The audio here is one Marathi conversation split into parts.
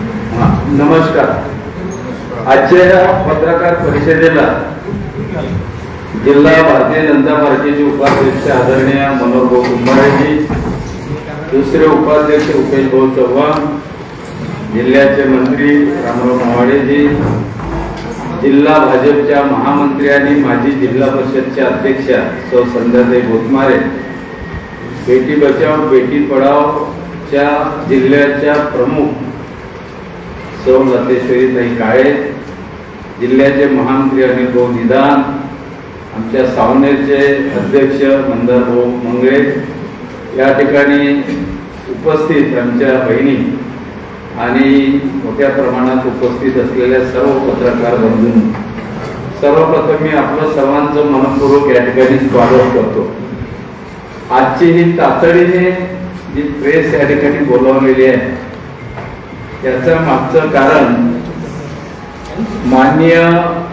नमस्कार. आजच्या या पत्रकार परिषदेला जिल्हा भारतीय जनता पार्टीचे उपाध्यक्ष आदरणीय मनोहर भाऊ कुंभारेजी दुसरे उपाध्यक्ष उपेश भाऊ चव्हाण जिल्ह्याचे मंत्री रामराव मावाडेजी जिल्हा भाजपच्या महामंत्री आणि माजी जिल्हा परिषदच्या अध्यक्षा सौ संध्याताई भोतमारे बेटी बचाव बेटी पढावच्या जिल्ह्याच्या प्रमुख सौ लतेश्वरीताई काळे जिल्ह्याचे महामंत्री अनिल भाऊ निदान आमच्या सावनेरचे अध्यक्ष मंदार भाऊ मंगळे या ठिकाणी उपस्थित आमच्या बहिणी आणि मोठ्या प्रमाणात उपस्थित असलेल्या सर्व पत्रकार बंधूंनो सर्वप्रथम मी आपलं सर्वांचं मनपूर्वक या ठिकाणी स्वागत करतो. आजची ही तातडीने जी प्रेस या ठिकाणी बोलावलेली आहे याचं मागचं कारण माननीय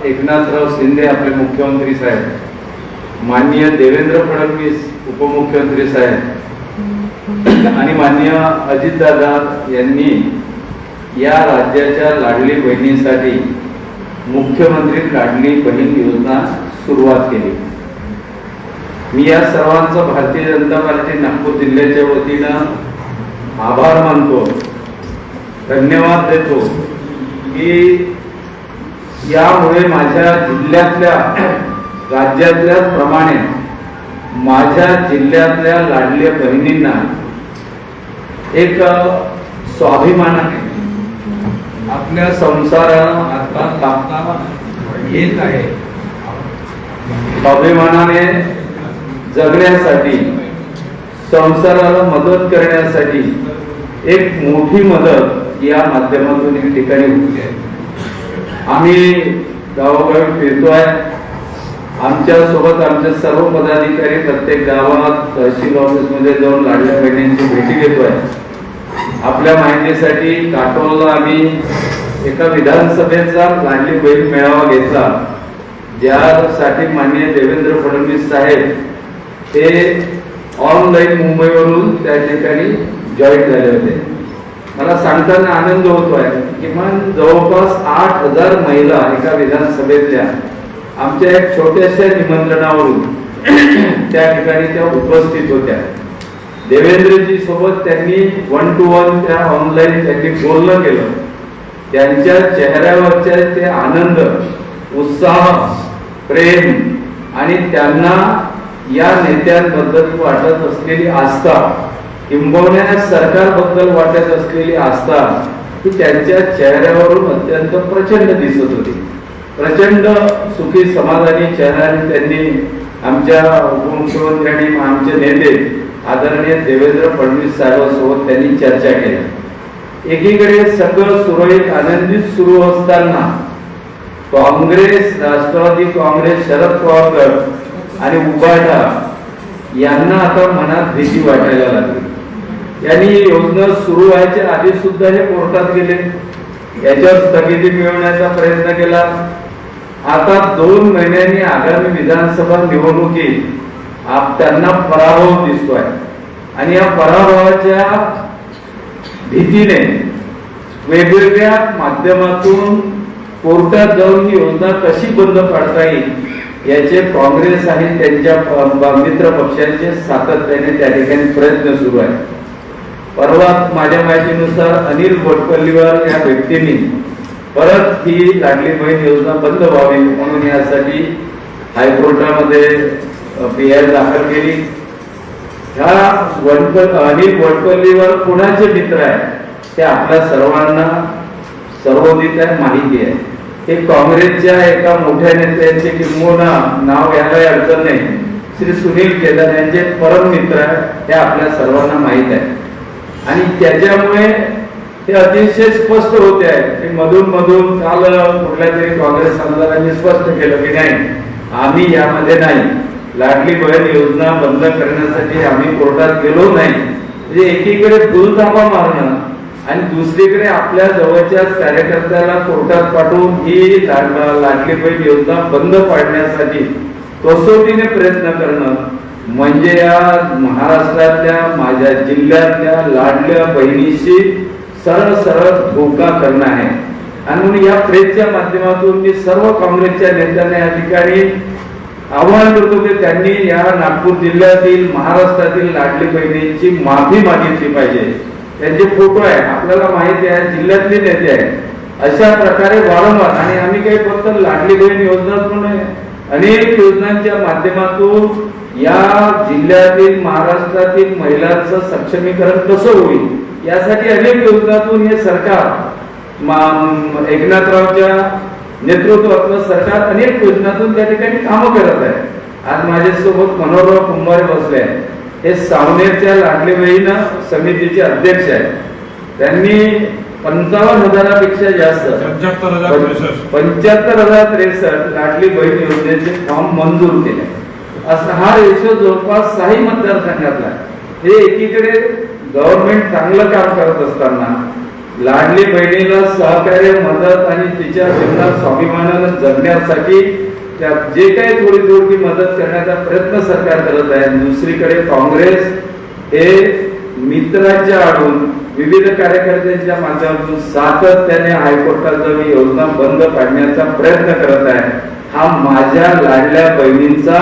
एकनाथराव शिंदे आपले मुख्यमंत्री साहेब माननीय देवेंद्र फडणवीस उपमुख्यमंत्री साहेब आणि माननीय अजितदादा यांनी या राज्याच्या लाडली बहिणीसाठी मुख्यमंत्री लाडली बहीण योजना सुरुवात केली. मी या सर्वांचं भारतीय जनता पार्टी नागपूर जिल्ह्याच्या वतीनं आभार मानतो. धन्यवाद देतो की यामुळे माझ्या जिल्ह्यातल्या राज्यातल्या प्रमाणे माझ्या जिल्ह्यातल्या लाडल्या बहिणींना एक स्वाभिमानाने आपल्या संसाराला हातभार लावता येत आहे. स्वाभिमानाने जगण्यासाठी संसाराला मदत करण्यासाठी एक मोठी मदत या माध्यमातून या ठिकाणी होते. आहे. आम्ही गावोगावी फिरतोय आमच्यासोबत आमचे सर्व पदाधिकारी प्रत्येक गावात तहसील ऑफिसमध्ये जाऊन लाडल्या बहिणींची भेटी घेतोय आपल्या माहितीसाठी काटोलला आम्ही एका विधानसभेचा लाडली बहीण मेळावा घेतला. ज्यासाठी माननीय देवेंद्र फडणवीस साहेब ते ऑनलाईन मुंबईवरून त्या ठिकाणी जॉईन झाले होते. मला सांगताना आनंद होतोय किमान जवळपास आठ हजार महिला एका विधानसभेतल्या आमच्या एक छोट्याशा निमंत्रणावरून त्या ठिकाणी त्या उपस्थित होत्या. देवेंद्रजी सोबत त्यांनी वन टू वन त्या ऑनलाईन त्यांनी बोलणं केलं. त्यांच्या चेहऱ्यावरचे ते आनंद उत्साह प्रेम आणि त्यांना या नेत्यांबद्दल वाटत असलेली आस्था किंबहुना सरकार सरकारबद्दल वाटत असलेली आस्था ही त्यांच्या चेहऱ्यावरून अत्यंत प्रचंड दिसत होती. प्रचंड सुखी समाधानी चेहऱ्याने त्यांनी आमच्या उपमुख्यमंत्री आणि आमचे नेते आदरणीय देवेंद्र फडणवीस साहेबांसोबत त्यांनी चर्चा केली. एकीकडे सगळं सुरळीत आनंदित सुरू असताना काँग्रेस राष्ट्रवादी काँग्रेस शरद पवार आणि उबाटा यांना आता मनात भीती वाटायला लागली. यांनी ही योजना सुरू व्हायच्या आधी सुद्धा हे कोर्टात गेले. याच्यावर स्थगिती मिळवण्याचा प्रयत्न केला. आता दोन महिन्यांनी आगामी विधानसभा निवडणुकीत आप त्यांना पराभव दिसतोय. आणि या पराभवाच्या भीतीने वेगवेगळ्या माध्यमातून कोर्टात जाऊन ही योजना कशी बंद पाडता येईल याचे काँग्रेस आणि त्यांच्या मित्र पक्षांचे सातत्याने त्या ठिकाणी प्रयत्न सुरू आहे परवा माझ्या माहितीनुसार अनिल भोटपल्लीवर या व्यक्तीने परत ही लाडली बहीण योजना बंद व्हावी म्हणून यासाठी हायकोर्टामध्ये पी आय दाखल केली. ह्या वनप अनिल वडपल्लीवर कुणाचे मित्र आहे ते आपल्या सर्वांना सर्वोदित आहे माहिती आहे. हे काँग्रेसच्या एका मोठ्या नेत्यांचे किंबहुना नाव घ्यायला अडचण नाही. श्री सुनील केदार यांचे परम मित्र आहे हे आपल्या सर्वांना माहीत आहे. आणि त्याच्यामुळे ते अतिशय स्पष्ट होते. आहे की मधून मधून काल कुठल्या तरी काँग्रेस आमदारांनी स्पष्ट केलं की नाही आम्ही यामध्ये नाही. लाडली बहीण योजना बंद करण्यासाठी आम्ही कोर्टात गेलो नाही. म्हणजे एकीकडे फुलतापा मारणं आणि दुसरीकडे आपल्या जवळच्या कार्यकर्त्याला कोर्टात पाठवून ही लाडली बहीण योजना बंद पाडण्यासाठी कसोटीने प्रयत्न करणं म्हणजे या महाराष्ट्रातल्या माझ्या जिल्ह्यातल्या लाडल्या बहिणीशी सरळ सरळ धोका करणं आहे. आणि म्हणून या प्रेसच्या माध्यमातून मी सर्व काँग्रेसच्या नेत्यांना या ठिकाणी आव्हान करतो की त्यांनी या नागपूर जिल्ह्यातील महाराष्ट्रातील लाडली बहिणींची माफी मागितली पाहिजे. त्यांचे फोटो आहे आपल्याला माहिती आहे जिल्ह्यातले नेते आहेत. अशा प्रकारे वारंवार आणि आम्ही काही फक्त लाडली बहीण योजनाच अनेक योजनांच्या माध्यमातून या जिल्ह्यातील महाराष्ट्रातील महिलांचं सक्षमीकरण कसं होईल? यासाठी अनेक योजनातून हे सरकार एकनाथरावच्या नेतृत्वातलं सरकार अनेक योजनातून त्या ठिकाणी कामं करत आहे. आज माझ्यासोबत मनोहरराव कुंभारे बसले आहेत. हे सावनेरच्या लाडली बहीण समितीचे अध्यक्ष आहेत. त्यांनी पंचावन्न हजारापेक्षा जास्त पंच्याहत्तर हजार त्रेसष्ट. पंच्याहत्तर हजार त्रेसष्ट लाडली बहीण योजनेचे फॉर्म मंजूर केले. असा हा रेशो जवळपास सहाही मतदारसंघातला आहे. हे एकीकडे गव्हर्नमेंट चांगलं काम करत असताना लाडली बहिणीला सहकार्य मदत आणि तिच्या जीवनात स्वाभिमानानं जगण्यासाठी त्या जे काही थोडी थोडी मदत करण्याचा प्रयत्न सरकार करत आहे दुसरीकडे काँग्रेस हे मित्रांच्या आडून विविध कार्यकर्त्यांच्या माध्यमातून सातत्याने हायकोर्टात जाऊन योजना बंद पाडण्याचा प्रयत्न करत आहे हा माझ्या लाडल्या बहिणींचा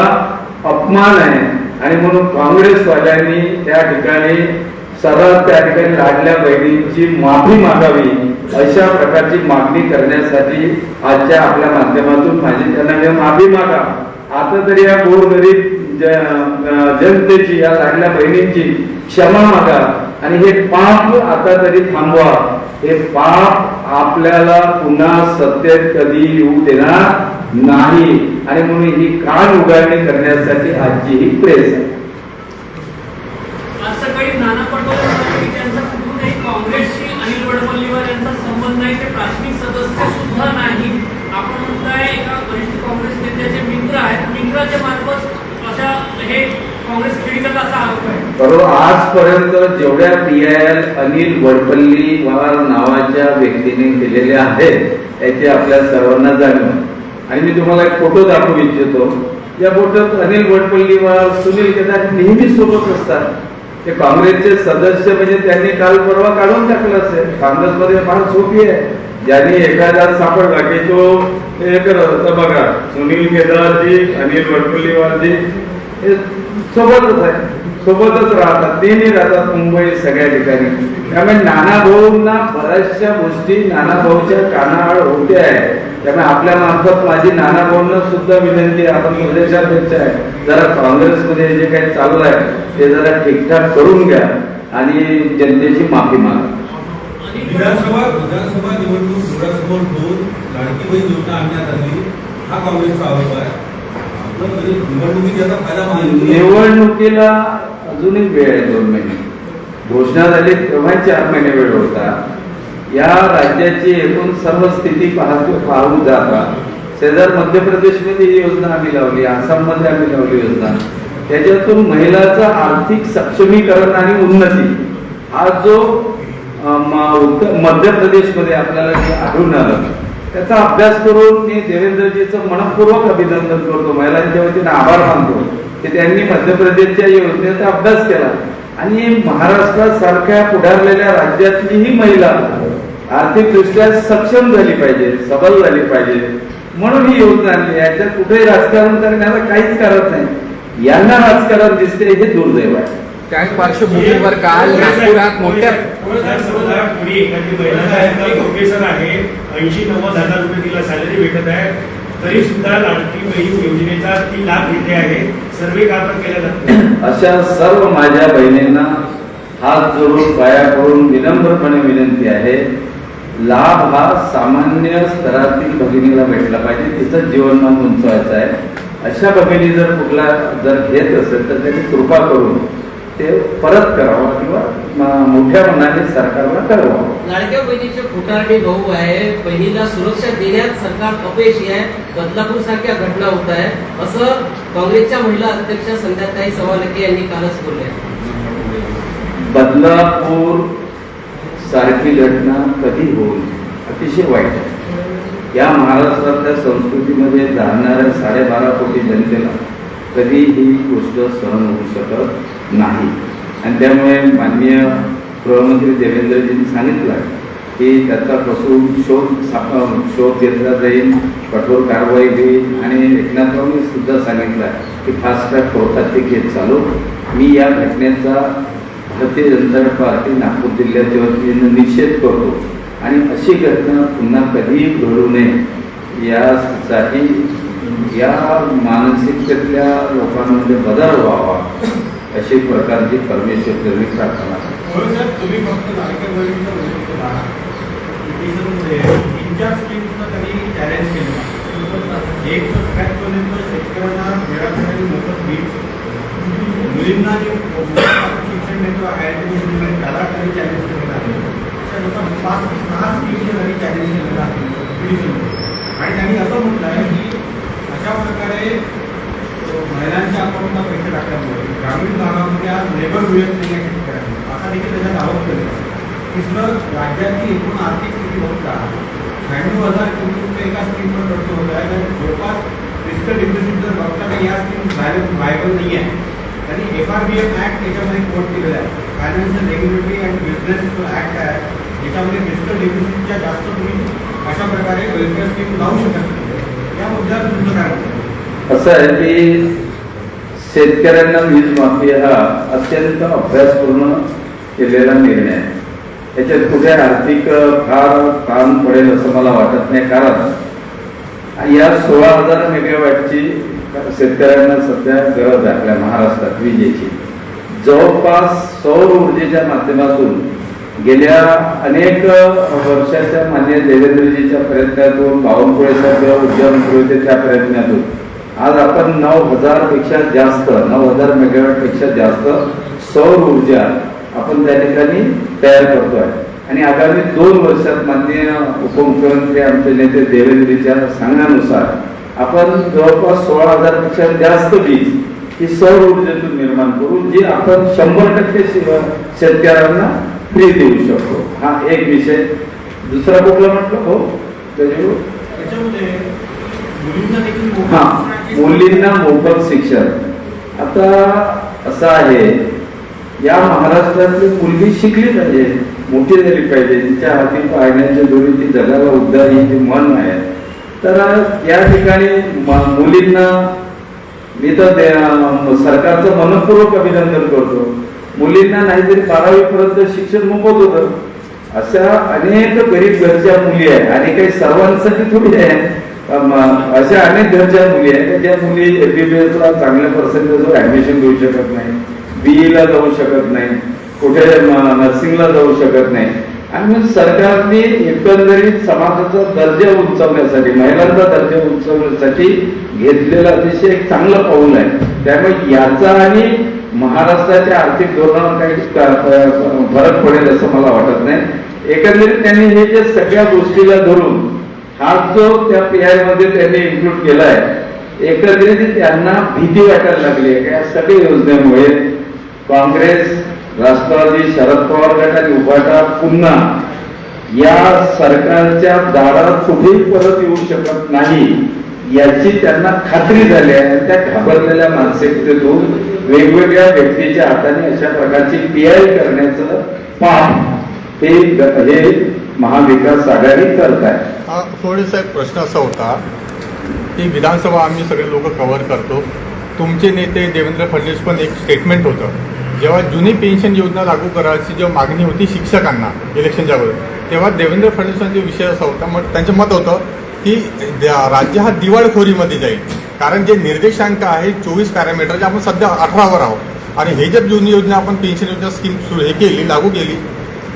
अपमान आहे. आणि म्हणून काँग्रेसवाल्यांनी त्या ठिकाणी सरळ त्या ठिकाणी लाडल्या बहिणींची माफी मागावी अशा प्रकारची मागणी करण्यासाठी आजच्या आपल्या माध्यमातून माझी त्यांना माफी मागा. आता तरी या गोरगरीब ज- जनतेची या लाडल्या बहिणींची क्षमा मागा. आणि हे पाप आता तरी थांबवा. हे पाप आपल्याला पुन्हा सत्तेत कधी येऊ देणार नाही. आणि म्हणून ही कान उघडणी करण्यासाठी आजची ही प्रेस आहे यांचा हे बरोबर आजपर्यंत जेवढ्या पी एल अनिल वडपल्लीवार नावाच्या व्यक्तीने केलेल्या आहेत त्याची आपल्या सर्वांना जाणीव. आणि मी तुम्हाला एक फोटो दाखवू इच्छितो. या फोटोत अनिल वडपल्लीवार सुनील केदार नेहमी सोबत असतात. ते काँग्रेसचे सदस्य म्हणजे त्यांनी काल परवा काढून टाकलं असेल. काँग्रेसमध्ये फार सोपी आहे. ज्यांनी एखादा सापडला की तो हे करत बघा सुनील केदारजी अनिल वडपल्लीवारजी हे सोबतच आहे सोबतच राहतात. नेहमी राहतात मुंबई सगळ्या ठिकाणी. त्यामुळे नाना भाऊंना बऱ्याचशा गोष्टी नाना भाऊच्या कानाआड होत्या आहे. त्यामुळे आपल्या मार्फत माझी नाना भाऊंना सुद्धा विनंती आपण प्रदेशाध्यक्ष आहे. जरा काँग्रेसमध्ये जे काही चालू आहे ते जरा ठीकठाक करून घ्या आणि जनतेची माफी मागा. विधानसभा विधानसभा निवडणूक डोळ्यासमोर ठेवून लाडकी बहीण योजना आणण्यात आली हा काँग्रेसचा आरोप आहे. निवडणुकीला अजूनही वेळ आहे दोन महिने. घोषणा झाली तेव्हा चार महिने वेळ होता. या राज्याची एकूण सर्व स्थिती पाहतो पाहू जाता. शेजार मध्य प्रदेशमध्ये ही योजना आम्ही लावली आसाममध्ये आम्ही लावली योजना. त्याच्यातून महिलाचं आर्थिक सक्षमीकरण आणि उन्नती. हा जो मध्य प्रदेशमध्ये आपल्याला आढळून आलं त्याचा अभ्यास करून मी देवेंद्रजीचं मनपूर्वक अभिनंदन करतो. महिलांच्या वतीने आभार मानतो की त्यांनी मध्य प्रदेशच्या योजनेचा अभ्यास केला. आणि महाराष्ट्रासारख्या पुढारलेल्या राज्यातली ही महिला आर्थिकदृष्ट्या सक्षम झाली पाहिजे सबल झाली पाहिजे. म्हणून ही योजना आणली. याच्यात कुठेही राजकारण करण्याला काहीच कारण नाही. यांना राजकारण दिसते हे दुर्दैव आहे. त्या पार्श्वभूमीवर काल नागपुरात मोठ्या एखादी महिला आहे ऐंशी नव्वद हजार रुपये तिला सॅलरी भेटत आहे तरी सुद्धा लाडकी बहीण योजनेचा ती लाभ घेते आहे सर्वे का केल्या केला अशा सर्व माझ्या बहिणींना हात जोडून पाया पडून विनम्रपणे विनंती आहे लाभ हा सामान्य स्तरातील भगिनीला भेटला पाहिजे तिचं जीवनमान उंचवायचं आहे. अशा भगिनी जर कुठला जर घेत असेल तर त्याची कृपा करून ते परत करावं किंवा मोठ्या मनाने सरकारला कळवावं. लाडक्या बहिणीचे खोटारडे भाऊ आहे बहिणीला सुरक्षा देण्यात सरकार अपयशी आहे बदलापूर सारख्या घटना होत आहे. असं काँग्रेसच्या महिला अध्यक्ष संध्याताई सवालके यांनी कालच बोलले. बदलापूर सारखी घटना कधी होईल? अतिशय वाईट आहे. या महाराष्ट्रातल्या संस्कृतीमध्ये जाणणाऱ्या साडेबारा कोटी जनतेला कधी ही गोष्ट सहन होऊ शकत नाही. आणि त्यामुळे माननीय गृहमंत्री देवेंद्रजींनी सांगितलं आहे की त्याचा कसून शोध शोध घेतला जाईल कठोर कारवाई होईल. आणि एकनाथरावनी सुद्धा सांगितलं आहे की फास्ट ट्रॅक कोर्टात ते केस चालू. मी या घटनेचा भारतीय जनता पार्टी नागपूर जिल्ह्याच्या वतीनं निषेध करतो. आणि अशी घटना पुन्हा कधीही घडू नये यासाठी या मानसिकतेतल्या लोकांमध्ये बदल व्हावा. अशी प्रकारची परमेश्वर प्रार्थना. तुम्ही फक्त तीन चार त्यांनी चॅलेंज एक सगळ्यात पर्यंत शेतकऱ्यांना वेळासाठी मोफत वीज. मुलींना जे शिक्षण हायर एज्युकेशन त्याला काही चॅलेंज केलेलं आहे अशा पाच सहा त्यांनी चॅलेंज केलेलं आहे आणि त्यांनी असं म्हटलं आहे की अशा प्रकारे अकाउंटला पैसे टाकल्यामुळे ग्रामीण भागामध्ये आज लेबर मिळत नाही आहे शेतकऱ्यांना. असा आरोप केला. तिसरं एकूण आर्थिक स्थिती बघता शहाण्णव हज़ार कोटींच्या एका स्कीमवर खर्च होत आहे तर जवळपास फिस्कल डिफिसिट जर बघता तर या स्कीम व्हायबल नाही आहे. F R B F act याच्यामध्ये कोट केलेला आहे. Financial regulatory and business act आहे. याच्यामध्ये फिस्कल डिफिसिटच्या जास्त तुम्ही अशा प्रकारे वेलफेअर स्कीम लावू शकत नाही. या मुद्द्यावर? असं आहे की शेतकऱ्यांना वीज माफी हा अत्यंत अभ्यासपूर्ण केलेला निर्णय आहे. याच्यात कुठे आर्थिक फार ताण पडेल असं मला वाटत नाही. कारण या सोळा हजार मेगावॅटची शेतकऱ्यांना सध्या गरज आहे आपल्या महाराष्ट्रात विजेची. जवळपास सौर ऊर्जेच्या माध्यमातून गेल्या अनेक वर्षाच्या मान्य देवेंद्रजीच्या प्रयत्नातून बावनकुळे साहेब ऊर्जा मंत्री होते त्या प्रयत्नातून आज आपण नऊ हजारपेक्षा जास्त नऊ हजार मेगावॅटपेक्षा जास्त सौर ऊर्जा आपण त्या ठिकाणी तयार करतोय. आणि आगामी दोन वर्षात माननीय उपमुख्यमंत्री आमचे नेते देवेंद्रजीच्या सांगण्यानुसार आपण जवळपास सोळा हजारपेक्षा जास्त वीज ही सौर ऊर्जेतून निर्माण करू जी आपण शंभर टक्के शेतकऱ्यांना फ्री देऊ शकतो. हा एक विषय. दुसरा कुठला म्हटलं हो त्याच्यामध्ये हा मुलींना मोफत शिक्षण. आता असं आहे या महाराष्ट्रातली मुलगी शिकली पाहिजे मोठी झाली पाहिजे तिच्या हाती पाहण्याची दोरी ती जगाला उद्धार ही मन आहे. तर या ठिकाणी मुलींना मी तर सरकारचं मनपूर्वक अभिनंदन करतो. मुलींना नाहीतरी बारावीपर्यंत शिक्षण मोफत होतं. अशा अनेक गरीब घरच्या मुली आहेत आणि काही सर्वांसाठी थोडी आहे अशा अनेक घरच्या मुली आहेत. की ज्या मुली एमबीबीएसला चांगल्या पर्सेंटेजवर ऍडमिशन घेऊ शकत नाही. बीईला जाऊ शकत नाही. कुठे नर्सिंगला जाऊ शकत नाही. आणि सरकारने एकंदरीत समाजाचा दर्जा उंचावण्यासाठी महिलांचा दर्जा उंचावण्यासाठी घेतलेलं अतिशय एक चांगलं पाऊल आहे. त्यामुळे याचा आणि महाराष्ट्राच्या आर्थिक धोरणावर काही फरक पडेल असं मला वाटत नाही. एकंदरीत त्यांनी हे जे सगळ्या गोष्टीला धरून आज जो त्या पी आयमध्ये त्यांनी इन्क्लूड केला आहे त्यांना भीती वाटायला लागली आहे. या सगळ्या योजनेमुळे काँग्रेस राष्ट्रवादी शरद पवार गट आणि उभाटा पुन्हा या सरकारच्या दारात कुठेही परत येऊ शकत नाही याची त्यांना खात्री झाली आहे. त्या घाबरलेल्या मानसिकतेतून वेगवेगळ्या व्यक्तीच्या हाताने अशा प्रकारची पी आय करण्याचं पाप ते हे महाविकास आघाडी करत आहे थोडासा एक प्रश्न असा होता की विधानसभा आम्ही सगळे लोक कव्हर करतो. तुमचे नेते देवेंद्र फडणवीस पण एक स्टेटमेंट होतं. जेव्हा जुनी पेन्शन योजना लागू करायची जेव्हा मागणी होती शिक्षकांना इलेक्शनच्या अगोदर तेव्हा देवेंद्र फडणवीसांचा विषय असा होता. मग त्यांचं मत होतं की द- राज्य हा दिवाळखोरीमध्ये जाईल. कारण जे निर्देशांक आहे चोवीस पॅरामीटरचे आपण सध्या अठरावर आहोत. आणि हे जर जुनी योजना आपण पेन्शन योजना स्कीम सुरू हे केली लागू केली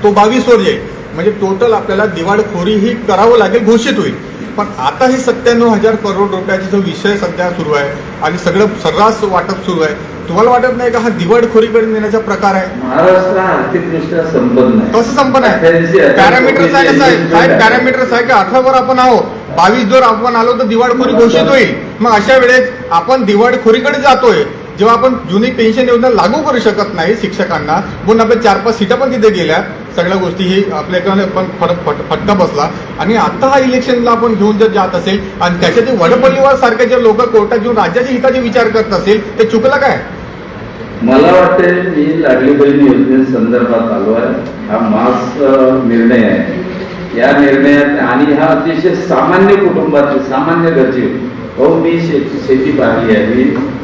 तो बावीसवर येईल. म्हणजे टोटल आपल्याला दिवाळखोरी ही करावं लागेल घोषित होईल. पण आता हे सत्त्याण्णव हजार करोड रुपयाचा जो विषय सध्या सुरू आहे आणि सगळं सर्रास वाटप सुरू आहे तुम्हाला वाटत नाही का हा दिवाळखोरीकडे नेण्याचा प्रकार आहे? महाराष्ट्र आर्थिकदृष्ट्या संपन्न आहे कसं संपन्न आहे? पॅरामीटर्स आहे. कसं आहे? आहे. पॅरामीटर्स आहे की? अठरावर आपण आहोत. बावीस जर आपण आलो तर दिवाळखोरी घोषित होईल. मग अशा वेळेस आपण दिवाळखोरीकडे जातोय. जेव्हा आपण जुनी पेन्शन योजना लागू करू शकत नाही शिक्षकांना म्हणून आपल्या चार पाच सीटा पण तिथे गेल्या. सगळ्या गोष्टी ही आपल्याकडे पण फरक फट फटका बसला. आणि आता हा इलेक्शनला आपण घेऊन जर जात असेल आणि त्याच्यात वडपल्लीवार सारखे जे लोक कोर्टात घेऊन राज्याच्या हिताचे विचार करत असेल ते चुकलं काय? मला वाटते मी लाडली बहीण योजनेसंदर्भात आलो आहे. हा मास निर्णय आहे. या निर्णयात आणि हा अतिशय सामान्य कुटुंबाचे सामान्य गरजे. हो मी शेती शेती पाहिली आहे. मी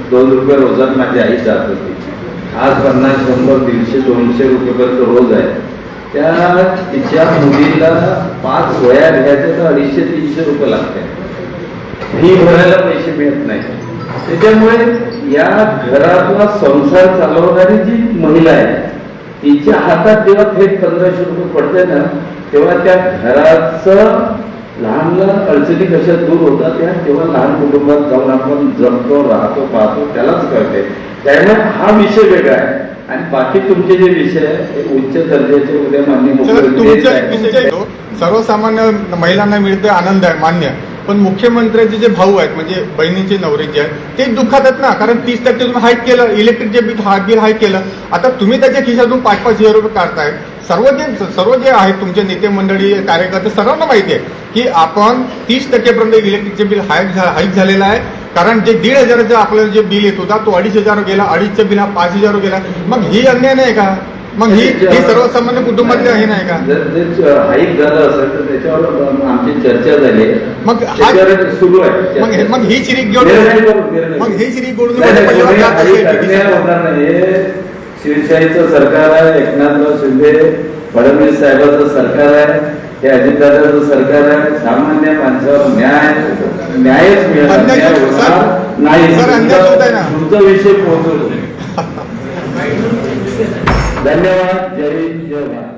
दोन रुपये रोजात माझी आई जात होती. आज पन्नास शंभर दीडशे दोनशे रुपयेपर्यंत रोज आहे. त्या तिच्या मुलीला पाच वया घ्यायच्या तर अडीचशे तीनशे रुपये लागते. फी भरायला पैसे मिळत नाही. त्याच्यामुळे या घरातला संसार चालवणारी जी महिला आहे तिच्या हातात जेव्हा थेट पंधराशे रुपये पडते ना तेव्हा त्या घराचं लहान लहान अडचणी कशा दूर होतात त्या तेव्हा लहान कुटुंबात जाऊन आपण जमतो राहतो पाहतो त्यालाच कळते. त्यामुळे हा विषय वेगळा आहे. आणि बाकी तुमचे जे विषय उच्च दर्जाचे उद्या मान्य सर्वसामान्य महिलांना मिळते आनंद आहे मान्य. पण मुख्यमंत्र्यांचे जे भाऊ आहेत म्हणजे बहिणींचे नवरे जे आहेत ते दुःखात आहेत ना. कारण तीस टक्के तुम्ही हाईक केलं इलेक्ट्रिकचे बिल हा बिल हाईक केलं. आता तुम्ही त्याच्या खिशातून पाच पाच हजार रुपये काढताय. सर्व जे सर्व जे आहेत तुमचे नेते मंडळी कार्यकर्ते सर्वांना माहिती आहे की आपण तीस टक्केपर्यंत इलेक्ट्रिकचे बिल हाईक झा हाईक झालेलं आहे. कारण जे दीड हजाराचं आपल्याला जे बिल येत होता तो अडीच हजार गेला अडीचचा बिल हा पाच हजार गेला. मग ही अन्याय नाही का? मग ही ही सर्वसामान्य कुटुंबातले हे नाही का? जर ते हाईक झालं असेल तर त्याच्यावर आमची चर्चा झाली. आहे. मग हा- त्याच्यावर सुरू आहे. मग हे- मग ही शिरीक घेऊन निर्णय करू, निर्णय. मग ही नाही, नाही, कोणी अन्याय होणार नाही हे शिवशाहीचं सरकार आहे एकनाथराव शिंदे फडणवीस साहेबांचं सरकार आहे. हे अजितदादाचं सरकार आहे. सामान्य माणसावर न्याय न्यायच मिळणार अन्याय न्याय होणार नाही. तुमचा विषय पोहोचवतो धन्यवाद. जय हिंद, जय भारत.